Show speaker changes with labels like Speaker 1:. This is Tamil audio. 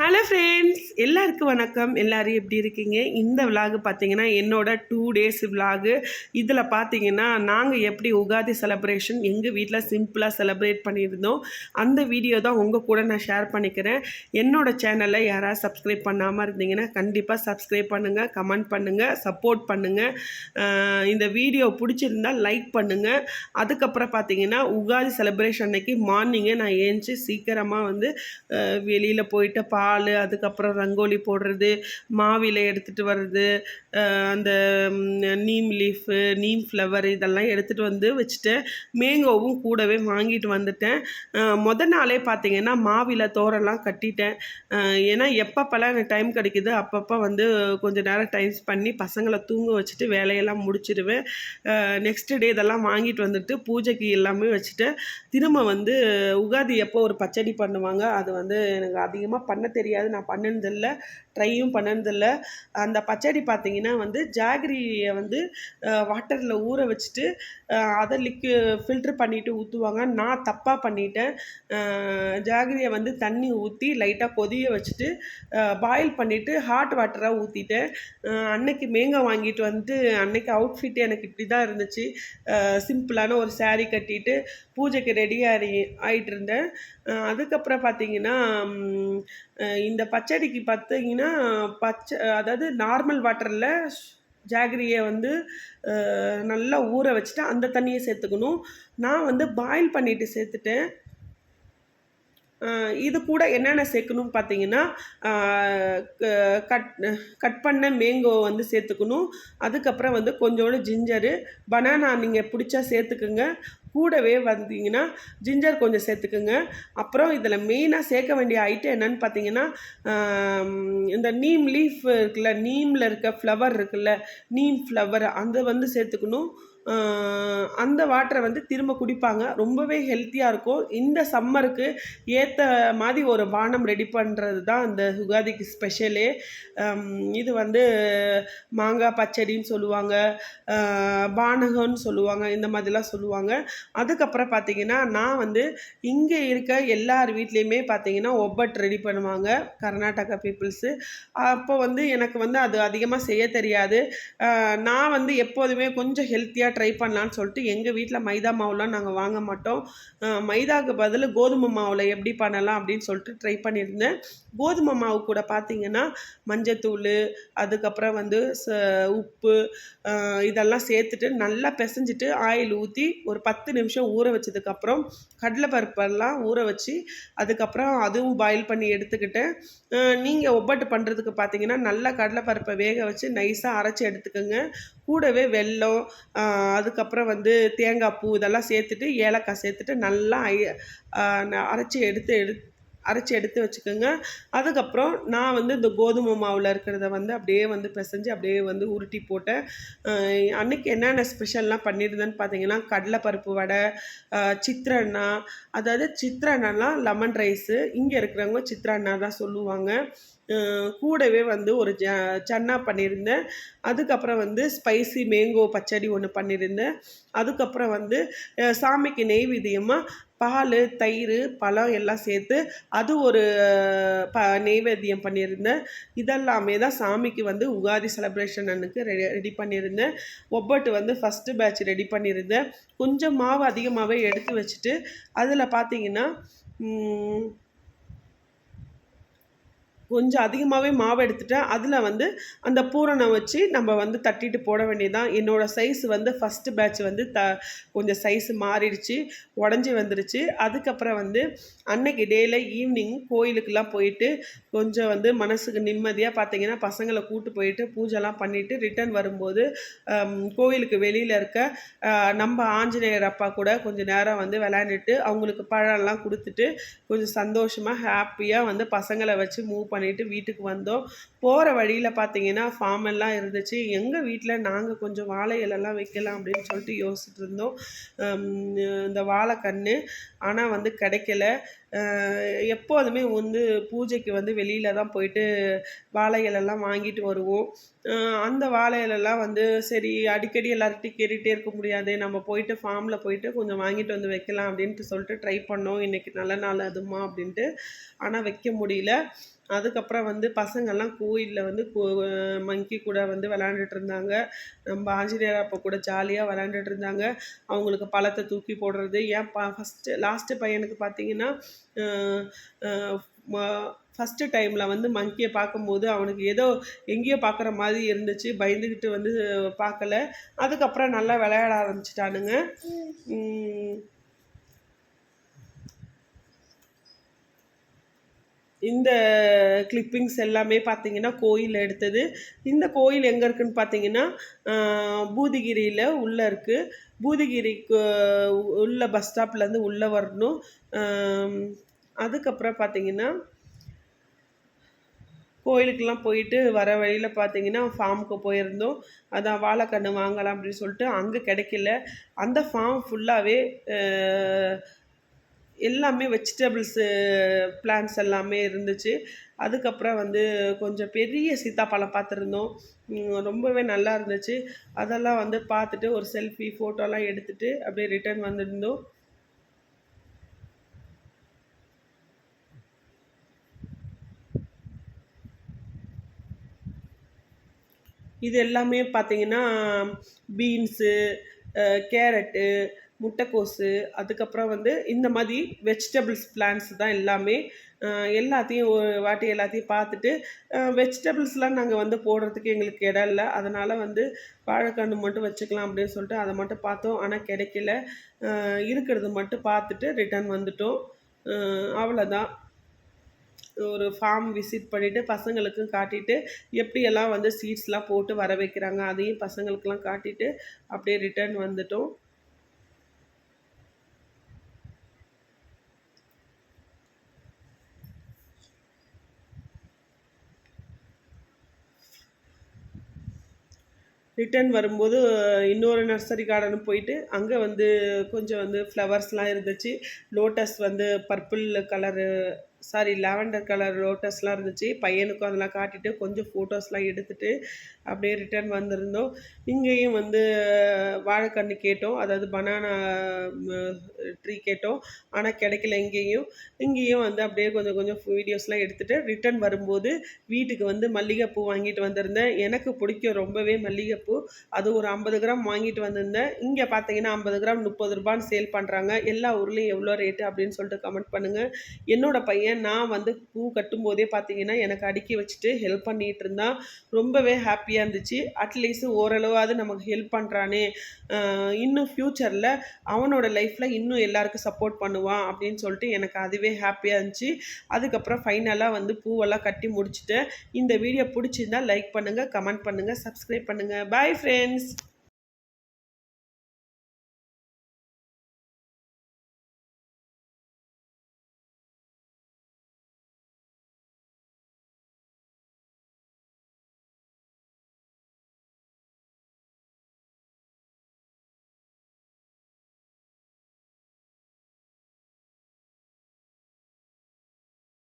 Speaker 1: ஹலோ ஃப்ரெண்ட்ஸ் எல்லாருக்கும் வணக்கம். எல்லாரும் எப்படி இருக்கீங்க? இந்த விலாகு பார்த்தீங்கன்னா என்னோட டூ டேஸ் விலாகு இதில் பார்த்தீங்கன்னா நாங்கள் எப்படி உகாதி செலப்ரேஷன் எங்கள் வீட்டில் சிம்பிளாக செலப்ரேட் பண்ணியிருந்தோம். அந்த வீடியோ தான் உங்கள் கூட நான் ஷேர் பண்ணிக்கிறேன். என்னோட சேனலை யாராவது சப்ஸ்கிரைப் பண்ணாமல் இருந்தீங்கன்னா கண்டிப்பாக சப்ஸ்கிரைப் பண்ணுங்கள் கமெண்ட் பண்ணுங்கள் சப்போர்ட் பண்ணுங்கள் இந்த வீடியோ பிடிச்சிருந்தா லைக் பண்ணுங்கள் அதுக்கப்புறம் பார்த்தீங்கன்னா உகாதி செலப்ரேஷன் அன்னைக்கு மார்னிங்கே நான் ஏஞ்சி சீக்கிரமாக வந்து வெளியில் போயிட்டு பால் அதுக்கப்புறம் ரங்கோலி போடுறது மாவில எடுத்துகிட்டு வர்றது அந்த நீம் லீஃபு நீம் ஃப்ளவர் இதெல்லாம் எடுத்துகிட்டு வந்து வச்சுட்டேன். மேங்கோவும் கூடவே வாங்கிட்டு வந்துட்டேன். மொதல் நாளே பார்த்தீங்கன்னா மாவில தோரெல்லாம் கட்டிட்டேன். ஏன்னா எப்பப்பெல்லாம் எனக்கு டைம் கிடைக்குது அப்பப்போ வந்து கொஞ்சம் நேரம் டைம் பண்ணி பசங்களை தூங்க வச்சுட்டு வேலையெல்லாம் முடிச்சிடுவேன் நெக்ஸ்ட் டே இதெல்லாம் வாங்கிட்டு வந்துட்டு பூஜைக்கு எல்லாமே வச்சுட்டு திரும்ப வந்து உகாதி எப்போ ஒரு பச்சடி பண்ணுவாங்க அது வந்து எனக்கு அதிகமாக பண்ண தெரியாது. நான் பண்ணனதில்ல ட்ரையும் பண்ணனதில்ல. அந்த பச்சடி பார்த்தீங்கன்னா வந்து ஜாகரியை வந்து வாட்டரில் ஊற வச்சுட்டு அதை லிக்கு ஃபில்ட்ரு பண்ணிவிட்டு ஊற்றுவாங்க நான் தப்பாக பண்ணிட்டேன். ஜாகிரியை ஜாகரியை வந்து தண்ணி ஊற்றி லைட்டாக கொதிய வச்சுட்டு பாயில் பண்ணிவிட்டு ஹாட் வாட்டராக ஊற்றிட்டேன் அன்னைக்கு மேங்காய் வாங்கிட்டு வந்துட்டு அன்னைக்கு அவுட்ஃபிட் எனக்கு இப்படி தான் இருந்துச்சு சிம்பிளான ஒரு சாரீ கட்டிட்டு பூஜைக்கு ரெடியாக ஆகிட்டு இருந்தேன் அதுக்கப்புறம் பார்த்தீங்கன்னா இந்த பச்சடிக்கு பார்த்தீங்கன்னா பச்சை அதாவது நார்மல் வாட்டரில் ஜாகரியை வந்து நல்லா ஊற வச்சுட்டு அந்த தண்ணியை சேர்த்துக்கணும். நான் வந்து பாயில் பண்ணிவிட்டு சேர்த்துட்டேன். இது கூட என்னென்ன சேர்க்கணும் பார்த்தீங்கன்னா க- கட் கட் பண்ண மேங்கோ வந்து சேர்த்துக்கணும். அதுக்கப்புறம் வந்து கொஞ்சோண்டு ஜிஞ்சரு பனானா நீங்கள் பிடிச்சா சேர்த்துக்குங்க. கூடவே வந்தீங்கன்னா ஜிஞ்சர் கொஞ்சம் சேர்த்துக்குங்க. அப்புறம் இதில் மெயினாக சேர்க்க வேண்டிய ஐட்டம் என்னன்னு பார்த்தீங்கன்னா இந்த நீம் லீஃப் இருக்குல்ல நீமில் இருக்க ஃப்ளவர் இருக்குல்ல நீம் ஃப்ளவர் அந்த வந்து சேர்த்துக்கணும். அந்த வாட்டரை வந்து திரும்ப குடிப்பாங்க. ரொம்பவே ஹெல்த்தியாக இருக்கும். இந்த சம்மருக்கு ஏற்ற மாதிரி ஒரு பானம் ரெடி பண்ணுறது தான் இந்த சுகாதிக்கு ஸ்பெஷலே இது வந்து மாங்காய் பச்சடின்னு சொல்லுவாங்க பானகம்னு சொல்லுவாங்க இந்த மாதிரிலாம் சொல்லுவாங்க. அதுக்கப்புறம் பார்த்தீங்கன்னா நான் வந்து இங்கே இருக்க எல்லார் வீட்லேயுமே பார்த்தீங்கன்னா ஒப்பட் ரெடி பண்ணுவாங்க கர்நாடகா பீப்புள்ஸு அப்போ வந்து எனக்கு வந்து அது அதிகமாக செய்ய தெரியாது. நான் வந்து எப்போதுமே கொஞ்சம் ஹெல்த்தியாக ட்ரை பண்ணலான்னு சொல்லிட்டு எங்கள் வீட்டில் மைதா மாவுலாம் நாங்கள் வாங்க மாட்டோம். மைதாவுக்கு பதில் கோதுமை மாவில் எப்படி பண்ணலாம் அப்படின்னு சொல்லிட்டு ட்ரை பண்ணியிருந்தேன். கோதுமை மாவு கூட பார்த்தீங்கன்னா மஞ்சத்தூள் அதுக்கப்புறம் வந்து ச உப்பு இதெல்லாம் சேர்த்துட்டு நல்லா பிசைஞ்சிட்டு ஆயில் ஊற்றி ஒரு பத்து நிமிஷம் ஊற வச்சதுக்கப்புறம் கடலைப்பருப்பெல்லாம் ஊற வச்சு அதுக்கப்புறம் அதுவும் பாயில் பண்ணி எடுத்துக்கிட்டேன் நீங்கள் ஒப்பட்டு பண்ணுறதுக்கு பார்த்தீங்கன்னா நல்லா கடலைப்பருப்பை வேக வச்சு நைஸாக அரைச்சி எடுத்துக்கோங்க. கூடவே வெல்லம் அதுக்கப்புறம் வந்து தேங்காய் பூ இதெல்லாம் சேர்த்துட்டு ஏலக்காய் சேர்த்துட்டு நல்லா அரைச்சி எடுத்து எடுத்து அரைச்சி எடுத்து வச்சுக்கோங்க. அதுக்கப்புறம் நான் வந்து இந்த கோதுமை மாவில் இருக்கிறத வந்து அப்படியே வந்து பிசைஞ்சு அப்படியே வந்து உருட்டி போட்டேன். அன்னைக்கு என்னென்ன ஸ்பெஷல்லாம் பண்ணியிருந்தேன்னு பார்த்தீங்கன்னா கடலைப்பருப்பு வடை சித்திரண்ணா அதாவது சித்திரண்ணாலாம் லெமன் ரைஸு இங்கே இருக்கிறவங்க சித்திரண்ணா தான் சொல்லுவாங்க. கூடவே வந்து ஒரு ஜ சன்னா பண்ணியிருந்தேன். அதுக்கப்புறம் வந்து ஸ்பைசி மேங்கோ பச்சடி ஒன்று பண்ணியிருந்தேன். அதுக்கப்புறம் வந்து சாமிக்கு நெய்வேத்தியமாக பால் தயிர் பழம் எல்லாம் சேர்த்து அது ஒரு ப நெய்வேத்தியம் பண்ணியிருந்தேன். இதெல்லாமே தான் சாமிக்கு வந்து உகாதி செலப்ரேஷன் அன்னுக்கு ரெடி ரெடி பண்ணியிருந்தேன். ஒப்பட்டு வந்து ஃபஸ்ட்டு பேட்ச் ரெடி பண்ணியிருந்தேன். கொஞ்சம் மாவு அதிகமாகவே எடுத்து வச்சுட்டு அதில் பார்த்தீங்கன்னா கொஞ்சம் அதிகமாகவே மாவு எடுத்துட்டேன் அதில் வந்து அந்த பூரணை வச்சு நம்ம வந்து தட்டிட்டு போட வேண்டியதான் என்னோடய சைஸ் வந்து ஃபஸ்ட்டு பேட்ச் வந்து த கொஞ்சம் சைஸ் மாறிடுச்சு உடஞ்சி வந்துருச்சு. அதுக்கப்புறம் வந்து அன்னைக்கு டேயில் ஈவினிங் கோயிலுக்கெல்லாம் போயிட்டு கொஞ்சம் வந்து மனசுக்கு நிம்மதியாக பார்த்தீங்கன்னா பசங்களை கூட்டு போயிட்டு பூஜைலாம் பண்ணிவிட்டு ரிட்டர்ன் வரும்போது கோயிலுக்கு வெளியில் இருக்க நம்ம ஆஞ்சநேயர் அப்பா கூட கொஞ்சம் நேரம் வந்து விளையாண்டுட்டு அவங்களுக்கு பழம்லாம் கொடுத்துட்டு கொஞ்சம் சந்தோஷமாக ஹாப்பியாக வந்து பசங்களை வச்சு மூவ் பண்ணி பண்ணிட்டு வீட்டுக்கு வந்தோம். போகிற வழியில் பார்த்தீங்கன்னா ஃபார்ம் எல்லாம் இருந்துச்சு. எங்கள் வீட்டில் நாங்கள் கொஞ்சம் வாழை இலைலாம் வைக்கலாம் அப்படின்னு சொல்லிட்டு யோசிச்சுட்டு இருந்தோம் இந்த வாழைக்கன்று ஆனால் வந்து கிடைக்கல. எப்போதுமே வந்து பூஜைக்கு வந்து வெளியில் தான் போயிட்டு வாழை இலைலாம் வாங்கிட்டு வருவோம். அந்த வாழை இலெல்லாம் வந்து சரி அடிக்கடி எல்லார்கிட்டையும் கேட்டுகிட்டே இருக்க முடியாது நம்ம போயிட்டு ஃபார்மில் போயிட்டு கொஞ்சம் வாங்கிட்டு வந்து வைக்கலாம் அப்படின்ட்டு சொல்லிட்டு ட்ரை பண்ணோம். இன்றைக்கி நல்ல நாள் அதுமா அப்படின்ட்டு. ஆனால் வைக்க முடியல. அதுக்கப்புறம் வந்து பசங்கள்லாம் கோயிலில் வந்து மங்கி கூட வந்து விளாண்டுட்டு இருந்தாங்க. நம்ம ஆஞ்சநேயர் அப்போ கூட ஜாலியாக விளாண்டுட்டு இருந்தாங்க. அவங்களுக்கு பழத்தை தூக்கி போடுறது. ஏன் பா ஃபஸ்ட்டு லாஸ்ட்டு பையனுக்கு பார்த்தீங்கன்னா ஃபஸ்ட்டு டைமில் வந்து மங்கியை பார்க்கும்போது அவனுக்கு ஏதோ எங்கேயோ பார்க்குற மாதிரி இருந்துச்சு. பயந்துக்கிட்டு வந்து பார்க்கல. அதுக்கப்புறம் நல்லா விளையாட ஆரம்பிச்சிட்டானுங்க. இந்த கிளிப்பிங்ஸ் எல்லாமே பார்த்தீங்கன்னா கோயில் எடுத்தது. இந்த கோயில் எங்கே இருக்குதுன்னு பார்த்தீங்கன்னா பூதிகிரியில் உள்ளே இருக்குது பூதிகிரிக்கு உள்ள பஸ் ஸ்டாப்லேருந்து உள்ளே வரணும். அதுக்கப்புறம் பார்த்தீங்கன்னா கோயிலுக்கெல்லாம் போயிட்டு வர வழியில் பார்த்தீங்கன்னா ஃபார்முக்கு போயிருந்தோம். அதான் வாழைக்கன்று வாங்கலாம் அப்படின்னு சொல்லிட்டு அங்கே கிடைக்கல. அந்த ஃபார்ம் ஃபுல்லாகவே எல்லாமே வெஜிடபிள்ஸு பிளான்ஸ் எல்லாமே இருந்துச்சு. அதுக்கப்புறம் வந்து கொஞ்சம் பெரிய சீத்தாப்பழம் பார்த்துருந்தோம். ரொம்பவே நல்லா இருந்துச்சு. அதெல்லாம் வந்து பார்த்துட்டு ஒரு செல்ஃபி ஃபோட்டோலாம் எடுத்துகிட்டு அப்படியே ரிட்டர்ன் வந்துருந்தோம். இது எல்லாமே பார்த்தீங்கன்னா பீன்ஸு கேரட்டு முட்டைக்கோஸு அதுக்கப்புறம் வந்து இந்த மாதிரி வெஜிடபிள்ஸ் பிளான்ஸ் தான் எல்லாமே எல்லாத்தையும் ஒரு வாட்டி எல்லாத்தையும் பார்த்துட்டு வெஜிடபிள்ஸ்லாம் நாங்கள் வந்து போடுறதுக்கு எங்களுக்கு இடம் இல்லை. அதனால் வந்து வாழைக்கன்று மட்டும் வச்சுக்கலாம் அப்படின்னு சொல்லிட்டு அதை மட்டும் பார்த்தோம். ஆனால் கிடைக்கல. இருக்கிறது மட்டும் பார்த்துட்டு ரிட்டர்ன் வந்துட்டோம். அவ்வளோதான் ஒரு ஃபார்ம் விசிட் பண்ணிவிட்டு பசங்களுக்கும் காட்டிட்டு எப்படியெல்லாம் வந்து சீட்ஸ்லாம் போட்டு வர வைக்கிறாங்க அதையும் பசங்களுக்கெலாம் காட்டிட்டு அப்படியே ரிட்டர்ன் வந்துட்டோம். ரிட்டர்ன் வரும்போது இன்னொரு நர்சரி கார்டன் போயிட்டு அங்கே வந்து கொஞ்சம் வந்து ஃப்ளவர்ஸ்லாம் இருந்துச்சு. லோட்டஸ் வந்து purple colour sari lavender colour லோட்டஸ்லாம் இருந்துச்சு. பையனுக்கும் அதெல்லாம் காட்டிட்டு கொஞ்சம் ஃபோட்டோஸ்லாம் எடுத்துகிட்டு அப்படியே ரிட்டர்ன் வந்திருந்தோம். இங்கேயும் வந்து வாழைக்கன்று கேட்டோம். அதாவது பனானா ட்ரீ கேட்டோம். ஆனால் கிடைக்கல இங்கேயும். இங்கேயும் வந்து அப்படியே கொஞ்சம் கொஞ்சம் வீடியோஸ்லாம் எடுத்துகிட்டு ரிட்டர்ன் வரும்போது வீட்டுக்கு வந்து மல்லிகைப்பூ வாங்கிட்டு வந்திருந்தேன். எனக்கு பிடிக்கும் ரொம்பவே மல்லிகைப்பூ. அது ஒரு ஐம்பது கிராம் வாங்கிட்டு வந்திருந்தேன். இங்கே பார்த்தீங்கன்னா ஐம்பது கிராம் முப்பது ரூபான்னு சேல் பண்ணுறாங்க எல்லா ஊர்லேயும் எவ்வளோ ரேட்டு அப்படின்னு சொல்லிட்டு கமெண்ட் பண்ணுங்கள் என்னோடய பையன் நான் வந்து பூ கட்டும்போதே பார்த்தீங்கன்னா எனக்கு அடுக்கி வச்சுட்டு ஹெல்ப் பண்ணிகிட்டு இருந்தான் ரொம்பவே ஹாப்பியாக ஹாப்பியாக இருந்துச்சு. அட்லீஸ்ட் ஓரளவாவது நமக்கு ஹெல்ப் பண்ணுறானே இன்னும் ஃப்யூச்சரில் அவனோட லைஃப்பில் இன்னும் எல்லாருக்கும் சப்போர்ட் பண்ணுவான் அப்படின்னு சொல்லிட்டு எனக்கு அதுவே ஹாப்பியாக இருந்துச்சு. அதுக்கப்புறம் ஃபைனலாக வந்து பூவெல்லாம் கட்டி முடிச்சுட்டேன். இந்த வீடியோ பிடிச்சிருந்தா லைக் பண்ணுங்கள் கமெண்ட் பண்ணுங்கள் சப்ஸ்கிரைப் பண்ணுங்கள் பாய் ஃப்ரெண்ட்ஸ்